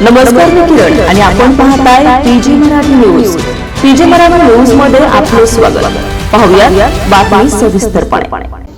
नमस्कार मी किरण आणि आपण पाहताय PG Marathi news. PG Marathi न्यूजमध्ये आपले स्वागत. पाहूया बातमी सविस्तरपणे.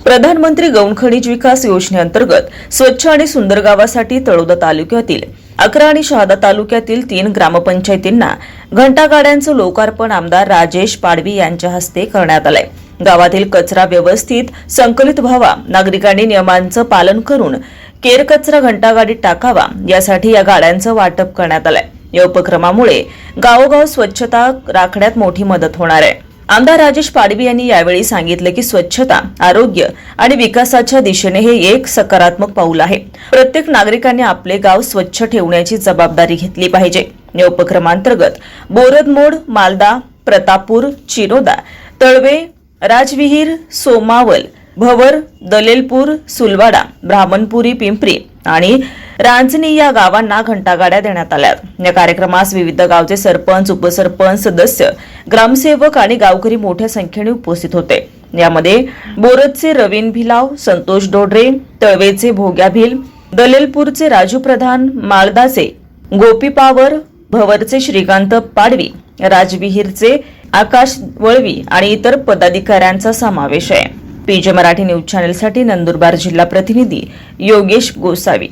प्रधानमंत्री गौण खनिज विकास योजनेअंतर्गत स्वच्छ आणि सुंदर गावासाठी तळोदा तालुक्यातील अकरा आणि शहादा तालुक्यातील तीन ग्रामपंचायतींना घंटागाड्यांचं लोकार्पण आमदार राजेश पाडवी यांच्या हस्ते करण्यात आलंय. गावातील कचरा व्यवस्थित संकलित व्हावा नागरिकांनी नियमांचं पालन करून केरकचरा घंटागाडीत टाकावा यासाठी या गाड्यांचं वाटप करण्यात आलंय. या उपक्रमामुळे गावोगाव स्वच्छता राखण्यात मोठी मदत होणार आहे. आमदार राजेश पाडवी यांनी यावेळी सांगितलं की स्वच्छता आरोग्य आणि विकासाच्या दिशेने हे एक सकारात्मक पाऊल आहे. प्रत्येक नागरिकांनी आपले गाव स्वच्छ ठेवण्याची जबाबदारी घेतली पाहिजे. या उपक्रमांतर्गत बोरदमोड मालदा प्रतापूर चिरोदा तळवे राजविहीर सोमावल भवर दलेलपूर सुलवाडा ब्राह्मणपुरी पिंपरी आणि रांजणी या गावांना घंटागाड्या देण्यात आल्या. या कार्यक्रमास विविध गावचे सरपंच उपसरपंच सदस्य ग्रामसेवक आणि गावकरी मोठ्या संख्येने उपस्थित होते. यामध्ये बोरदचे रवीन भिलाव संतोष डोडरे तळवेचे भोग्या भिल दलेलपूरचे राजू प्रधान माळदाचे गोपी पावर भवरचे श्रीकांत पाडवी राजविहीरचे आकाश वळवी आणि इतर पदाधिकाऱ्यांचा समावेश आहे. पीजे मराठी न्यूज चॅनेलसाठी नंदुरबार जिल्हा प्रतिनिधी योगेश गोसावी.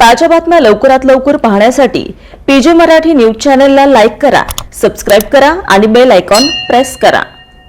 ताज्या बातम्या लवकरात लवकर पाहण्यासाठी पीजे मराठी न्यूज चॅनेलला लाईक करा सबस्क्राईब करा आणि बेल आयकॉन प्रेस करा.